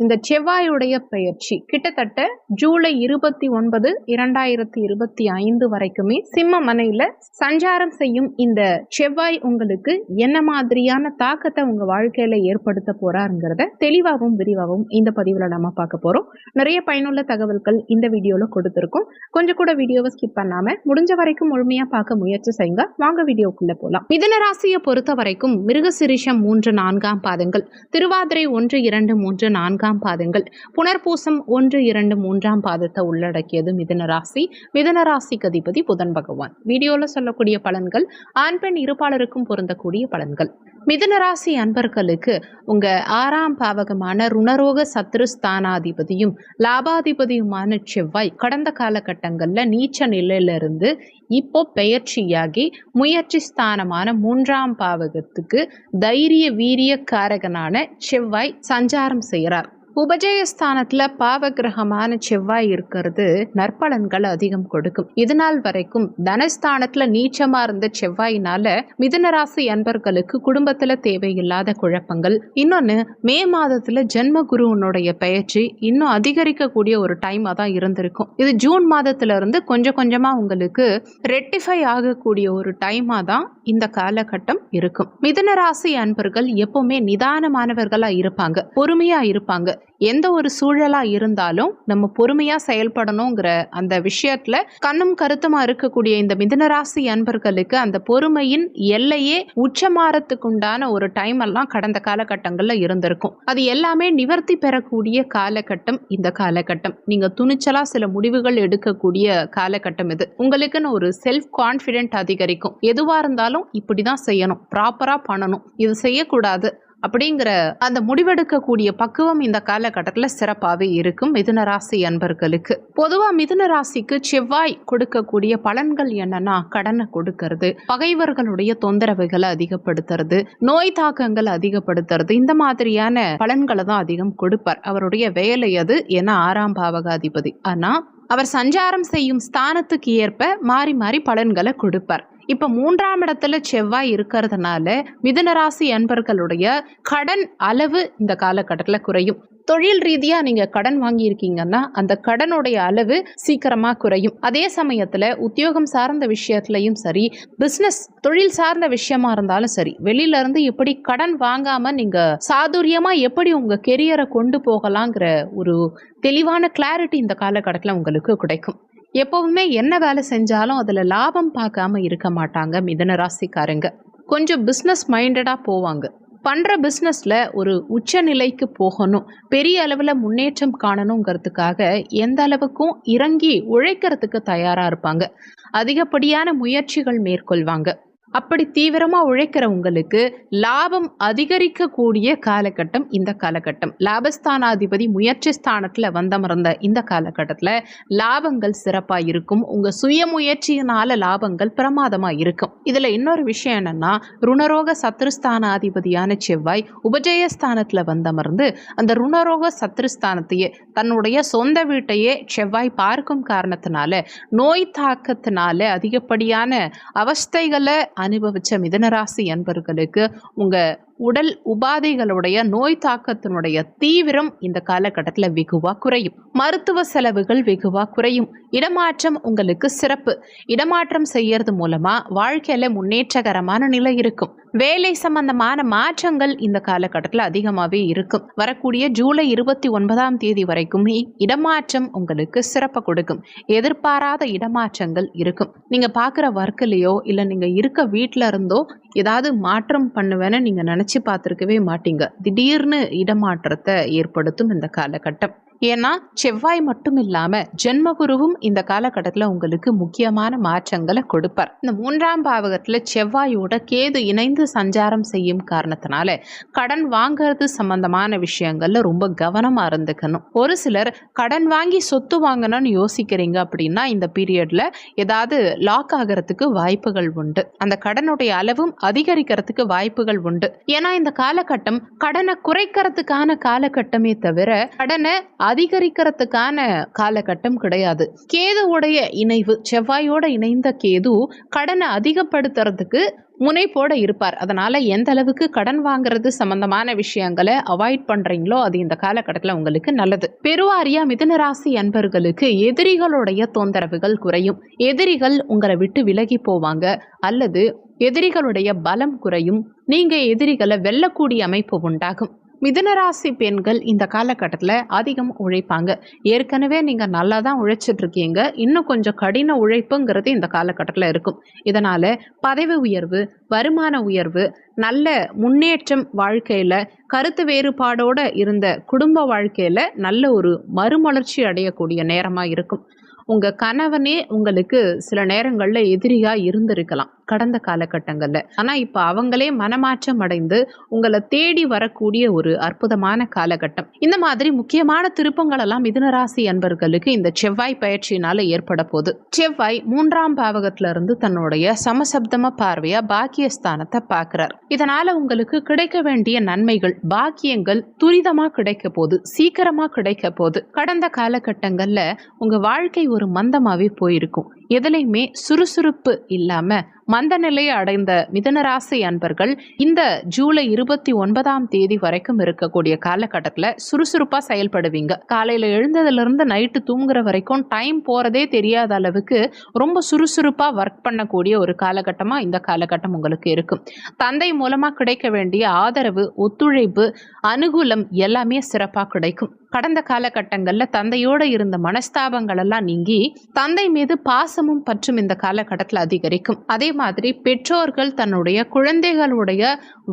இந்த செவ்வாயுடைய பெயர்ச்சி கிட்டத்தட்ட ஜூலை இருபத்தி ஒன்பது இரண்டாயிரத்தி இருபத்தி ஐந்து வரைக்குமே சிம்ம மனையில சஞ்சாரம் செய்யும் இந்த செவ்வாய் உங்களுக்கு என்ன மாதிரியான தாக்கத்தை உங்க வாழ்க்கையில ஏற்படுத்த போறாருங்கிறத தெளிவாகவும் விரிவாகவும் இந்த பதிவுல நம்ம பார்க்க போறோம். நிறைய பயனுள்ள தகவல்கள் இந்த வீடியோல கொடுத்துருக்கோம். கொஞ்சம் கூட வீடியோவை ஸ்கிப் பண்ணாம முடிஞ்ச வரைக்கும் முழுமையா பார்க்க முயற்சி செய்யுங்க. வாங்க வீடியோக்குள்ள போலாம். மிதன ராசியை பொறுத்த வரைக்கும் மிருகசிரிஷம் மூன்று நான்காம் பாதங்கள் திருவாதிரை ஒன்று இரண்டு மூன்று நான்காம் பாதங்கள். புனர்பூசம் ஒன்று இரண்டு மூன்றாம் பாதத்தை உள்ளடக்கியது மிதன ராசி. மிதன ராசிக்கு அதிபதி புதன் பகவான். வீடியோல சொல்லக்கூடிய பலன்கள் ஆண் பெண் இருப்பாளருக்கும் பொருந்தக்கூடிய பலன்கள். மிதன ராசி அன்பர்களுக்கு உங்க ஆறாம் பாவகமான ருணரோக சத்ருஸ்தானாதிபதியும் லாபாதிபதியுமான செவ்வாய் கடந்த காலகட்டங்கள்ல நீச்ச நிலையிலிருந்து இப்போ பெயர்ச்சியாகி முயற்சி ஸ்தானமான மூன்றாம் பாவகத்துக்கு தைரிய வீரிய காரகனான செவ்வாய் சஞ்சாரம் செய்கிறார் உபஜயஸ்தானத்துல பாவகிரகமான செவ்வாய் இருக்கிறது நற்பலன்கள் அதிகம் கொடுக்கும். இதுநாள் வரைக்கும் தனஸ்தானத்துல நீச்சமா இருந்த செவ்வாயினால மிதனராசி அன்பர்களுக்கு குடும்பத்துல தேவையில்லாத குழப்பங்கள். இன்னொன்னு மே மாதத்துல ஜென்ம குருவனுடைய பெயர்ச்சி இன்னும் அதிகரிக்கக்கூடிய ஒரு டைமா தான் இருந்திருக்கும். இது ஜூன் மாதத்துல இருந்து கொஞ்சம் கொஞ்சமா உங்களுக்கு ரெட்டிஃபை ஆகக்கூடிய ஒரு டைமா தான் இந்த காலகட்டம் இருக்கும். மிதனராசி அன்பர்கள் எப்பவுமே நிதானமானவர்களா இருப்பாங்க பொறுமையா இருப்பாங்க. எந்த ஒரு சூழலா இருந்தாலும் நம்ம பொறுமையா செயல்படணுங்கிற அந்த விஷயத்துல கண்ணும் கருத்துமா இருக்கக்கூடிய இந்த மிதனராசி அன்பர்களுக்கு அந்த பொறுமையின் எல்லையே உச்சமாறத்துக்கு உண்டான ஒரு டைம் எல்லாம் கடந்த காலகட்டங்கள்ல இருந்திருக்கும். அது எல்லாமே நிவர்த்தி பெறக்கூடிய காலகட்டம் இந்த காலகட்டம். நீங்க துணிச்சலா சில முடிவுகள் எடுக்கக்கூடிய காலகட்டம் இது. உங்களுக்குன்னு ஒரு செல்ஃப் கான்ஃபிடென்ட் அதிகரிக்கும். எதுவா இருந்தாலும் இப்படிதான் செய்யணும். ப்ராப்பரா பண்ணணும். இது செய்யக்கூடாது. அப்படிங்கிற அந்த முடிவெடுக்கக்கூடிய பக்குவம் இந்த காலகட்டத்தில் சிறப்பாகவே இருக்கும் மிதுன ராசி அன்பர்களுக்கு. பொதுவாக மிதுன ராசிக்கு செவ்வாய் கொடுக்கக்கூடிய பலன்கள் என்னன்னா கடனை கொடுக்கறது பகைவர்களுடைய தொந்தரவுகளை அதிகப்படுத்துறது நோய் தாக்கங்கள் அதிகப்படுத்துறது இந்த மாதிரியான பலன்களை தான் அதிகம் கொடுப்பார். அவருடைய வேலை அது என ஆறாம் பாவகாதிபதி. ஆனா அவர் சஞ்சாரம் செய்யும் ஸ்தானத்துக்கு ஏற்ப மாறி மாறி பலன்களை கொடுப்பார். இப்போ மூன்றாம் இடத்துல செவ்வாய் இருக்கிறதுனால மிதனராசி அன்பர்களுடைய கடன் அளவு இந்த காலகட்டத்தில் குறையும். தொழில் ரீதியாக நீங்கள் கடன் வாங்கியிருக்கீங்கன்னா அந்த கடனுடைய அளவு சீக்கிரமாக குறையும். அதே சமயத்தில் உத்தியோகம் சார்ந்த விஷயத்துலையும் சரி பிஸ்னஸ் தொழில் சார்ந்த விஷயமா இருந்தாலும் சரி வெளியிலேருந்து எப்படி கடன் வாங்காமல் நீங்கள் சாதுரியமாக எப்படி உங்கள் கெரியரை கொண்டு போகலாங்கிற ஒரு தெளிவான கிளாரிட்டி இந்த காலகட்டத்தில் உங்களுக்கு கிடைக்கும். எப்பவுமே என்ன வேலை செஞ்சாலும் அதில் லாபம் பார்க்காம இருக்க மாட்டாங்க மிதன ராசிக்காரங்க. கொஞ்சம் பிஸ்னஸ் மைண்டடாக போவாங்க. பண்ணுற பிஸ்னஸில் ஒரு உச்ச நிலைக்கு போகணும். பெரிய அளவில் முன்னேற்றம் காணணுங்கிறதுக்காக எந்த அளவுக்கும் இறங்கி உழைக்கிறதுக்கு தயாராக இருப்பாங்க. அதிகப்படியான முயற்சிகள் மேற்கொள்வாங்க. அப்படி தீவிரமாக உழைக்கிற உங்களுக்கு லாபம் அதிகரிக்கக்கூடிய காலகட்டம் இந்த காலகட்டம். லாபஸ்தானாதிபதி முயற்சி ஸ்தானத்தில் வந்தமர்ந்த இந்த காலகட்டத்தில் லாபங்கள் சிறப்பாக இருக்கும். உங்கள் சுய முயற்சியினால லாபங்கள் பிரமாதமாக இருக்கும். இதில் இன்னொரு விஷயம் என்னென்னா ருணரோக சத்ருஸ்தானாதிபதியான செவ்வாய் உபஜயஸ்தானத்தில் வந்தமர்ந்து அந்த ருணரோக சத்ருஸ்தானத்தையே தன்னுடைய சொந்த வீட்டையே செவ்வாய் பார்க்கும் காரணத்தினால நோய் தாக்கத்தினால அதிகப்படியான அவஸ்தைகளை அனுபவித்த மிதனராசி அன்பர்களுக்கு உங்கள் உடல் உபாதைகளுடைய நோய் தாக்கத்தினுடைய தீவிரம் இந்த காலகட்டத்தில் வெகுவாக குறையும். மருத்துவ செலவுகள் வெகுவாக குறையும். இடமாற்றம் உங்களுக்கு சிறப்பு. இடமாற்றம் செய்யறது மூலமா வாழ்க்கையில முன்னேற்றகரமான நிலை இருக்கும். வேலை சம்பந்தமான மாற்றங்கள் இந்த காலகட்டத்தில் அதிகமாகவே இருக்கும். வரக்கூடிய ஜூலை இருபத்தி ஒன்பதாம் தேதி வரைக்குமே இடமாற்றம் உங்களுக்கு சிறப்பை கொடுக்கும். எதிர்பாராத இடமாற்றங்கள் இருக்கும். நீங்கள் பார்க்குற ஒர்க்லேயோ இல்லை நீங்கள் இருக்க வீட்டில் இருந்தோ ஏதாவது மாற்றம் பண்ணுவேன்னு நீங்கள் நினச்சி பார்த்துருக்கவே மாட்டீங்க. திடீர்னு இடமாற்றத்தை ஏற்படுத்தும் இந்த காலகட்டம். ஏன்னா செவ்வாய் மட்டும் இல்லாம ஜென்மகுருவும் இந்த காலகட்டத்தில் உங்களுக்கு முக்கியமான மாற்றங்களை கொடுப்பார். இந்த மூன்றாம் பாவகத்தில் செவ்வாயோட கேது இணைந்து சஞ்சாரம் செய்யும் காரணத்தினால கடன் வாங்குறது சம்பந்தமான விஷயங்கள்ல ரொம்ப கவனமா இருந்துக்கணும். ஒரு சிலர் கடன் வாங்கி சொத்து வாங்கணும்னு யோசிக்கிறீங்க அப்படின்னா இந்த பீரியட்ல ஏதாவது லாக் ஆகிறதுக்கு வாய்ப்புகள் உண்டு. அந்த கடனுடைய அளவும் அதிகரிக்கிறதுக்கு வாய்ப்புகள் உண்டு. ஏன்னா இந்த காலகட்டம் கடனை குறைக்கிறதுக்கான காலகட்டமே தவிர கடனை அதிகரிக்கிறதுக்கான காலகட்டம் கிடையாது. கேதுவுடைய இணைவு செவ்வாயோட இணைந்த கேது கடனை அதிகப்படுத்துறதுக்கு முனைப்போட இருப்பார். அதனால எந்த அளவுக்கு கடன் வாங்குறது சம்பந்தமான விஷயங்களை அவாய்ட் பண்றீங்களோ அது இந்த காலகட்டத்தில் உங்களுக்கு நல்லது. பெருவாரியா மிதுனராசி அன்பர்களுக்கு எதிரிகளுடைய தொந்தரவுகள் குறையும். எதிரிகள் உங்களை விட்டு விலகி போவாங்க அல்லது எதிரிகளுடைய பலம் குறையும். நீங்க எதிரிகளை வெல்லக்கூடிய அமைப்பு உண்டாகும். மிதுனராசி பெண்கள் இந்த காலகட்டத்தில் அதிகம் உழைப்பாங்க. ஏற்கனவே நீங்கள் நல்லா தான் உழைச்சிட்டு இருக்கீங்க இன்னும் கொஞ்சம் கடின உழைப்புங்கிறது இந்த காலகட்டத்தில் இருக்கும். இதனால் பதவி உயர்வு வருமான உயர்வு நல்ல முன்னேற்றம் வாழ்க்கையில் கருத்து வேறுபாடோடு இருந்த குடும்ப வாழ்க்கையில் நல்ல ஒரு மறுமலர்ச்சி அடையக்கூடிய நேரமாக இருக்கும். உங்கள் கணவனே உங்களுக்கு சில நேரங்களில் எதிரியாக இருந்திருக்கலாம் கடந்த காலகட்டங்களில். ஆனால் இப்போ அவங்களே மனமாற்றம் அடைந்து உங்களை தேடி வரக்கூடிய ஒரு அற்புதமான காலகட்டம். இந்த மாதிரி முக்கியமான திருப்பங்கள் எல்லாம் மிதுனராசி அன்பர்களுக்கு இந்த செவ்வாய் பயிற்சியினால ஏற்பட போகுது. செவ்வாய் மூன்றாம் பாவகத்துல இருந்து தன்னுடைய சமசப்தம பார்வையா பாக்கியஸ்தானத்தை பார்க்கிறார். இதனால உங்களுக்கு கிடைக்க வேண்டிய நன்மைகள் பாக்கியங்கள் துரிதமா கிடைக்க போகுது சீக்கிரமா கிடைக்க போகுது. கடந்த காலகட்டங்கள்ல உங்க வாழ்க்கை ஒரு ஒரு மந்தமாவே போயிருக்கும். எதுலையுமே சுறுசுறுப்பு இல்லாமல் மந்த நிலையை அடைந்த மிதனராசி அன்பர்கள் இந்த ஜூலை இருபத்தி ஒன்பதாம் தேதி வரைக்கும் இருக்கக்கூடிய காலகட்டத்தில் சுறுசுறுப்பாக செயல்படுவீங்க. காலையில் எழுந்ததுலேருந்து நைட்டு தூங்குற வரைக்கும் டைம் போகிறதே தெரியாத அளவுக்கு ரொம்ப சுறுசுறுப்பாக ஒர்க் பண்ணக்கூடிய ஒரு காலகட்டமாக இந்த காலகட்டம் உங்களுக்கு இருக்கும் தந்தை மூலமாக கிடைக்க வேண்டிய ஆதரவு ஒத்துழைப்பு அனுகூலம் எல்லாமே சிறப்பாக கிடைக்கும். கடந்த காலகட்டங்களில் தந்தையோடு இருந்த மனஸ்தாபங்கள் எல்லாம் நீங்கி தந்தை மீது பாசமும் பற்றும் இந்த காலகட்டத்தில் அதிகரிக்கும். அதே மாதிரி பெற்றோர்கள் தன்னுடைய குழந்தைகளுடைய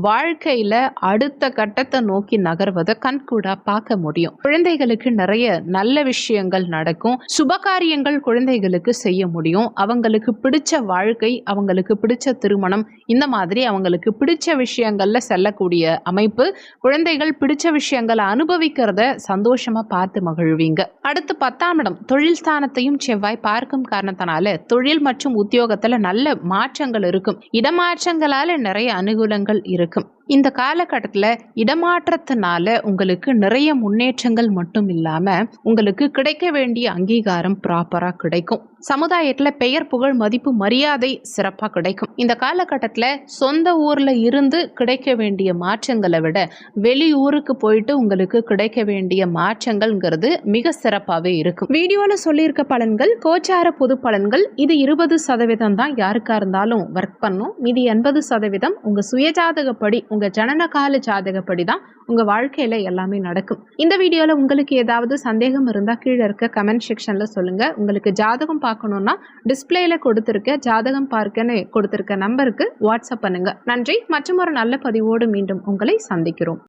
வாழ்க்கையில அடுத்த கட்டத்தை நோக்கி நகர்வதை கண்கூடா பார்க்க முடியும். குழந்தைகளுக்கு நிறைய நல்ல விஷயங்கள் நடக்கும். சுபகாரியங்கள் குழந்தைகளுக்கு செய்ய முடியும். அவங்களுக்கு பிடிச்ச வாழ்க்கை அவங்களுக்கு பிடிச்ச திருமணம் இந்த மாதிரி அவங்களுக்கு பிடிச்ச விஷயங்கள்ல செல்லக்கூடிய அமைப்பு குழந்தைகள் பிடிச்ச விஷயங்களை அனுபவிக்கிறத சந்தோஷமா பார்த்து மகிழ்வீங்க. அடுத்து பத்தாம் இடம் தொழில் ஸ்தானத்தையும் செவ்வாய் பார்க்கும் காரணத்தினால தொழில் மற்றும் உத்தியோகத்தில் நல்ல மாற்றங்கள் இருக்கும். இடமாற்றங்களால் நிறைய அனுகூலங்கள் இருக்கும். இந்த காலகட்டத்தில் இடமாற்றத்தினால உங்களுக்கு நிறைய முன்னேற்றங்கள் மட்டும் இல்லாமல் உங்களுக்கு கிடைக்க வேண்டிய அங்கீகாரம் ப்ராப்பராக கிடைக்கும். சமுதாயத்தில் பெயர் புகழ் மதிப்பு மரியாதை சிறப்பாக கிடைக்கும். இந்த காலகட்டத்தில் சொந்த ஊரில் இருந்து கிடைக்க வேண்டிய மாற்றங்களை விட வெளியூருக்கு போயிட்டு உங்களுக்கு கிடைக்க வேண்டிய மாற்றங்கள்ங்கிறது மிக சிறப்பாகவே இருக்கும். வீடியோவில் சொல்லியிருக்க பலன்கள் கோச்சார பொது பலன்கள் இது இருபது சதவீதம் தான் யாருக்காக இருந்தாலும் ஒர்க் பண்ணும். மீதி எண்பது சதவீதம் உங்கள் சுயஜாதகப்படி உங்கள் ஜனனகால ஜாதகப்படி தான் உங்கள் வாழ்க்கையில் எல்லாமே நடக்கும். இந்த வீடியோவில் உங்களுக்கு ஏதாவது சந்தேகம் இருந்தால் கீழே இருக்க கமெண்ட் செக்ஷனில் சொல்லுங்கள் உங்களுக்கு ஜாதகம் பார்க்கணுன்னா டிஸ்பிளேயில் கொடுத்துருக்க ஜாதகம் பார்க்கன்னு கொடுத்துருக்க நம்பருக்கு வாட்ஸ்அப் பண்ணுங்கள் நன்றி. மற்றும் ஒரு நல்ல பதிவோடு மீண்டும் உங்களை சந்திக்கிறோம்.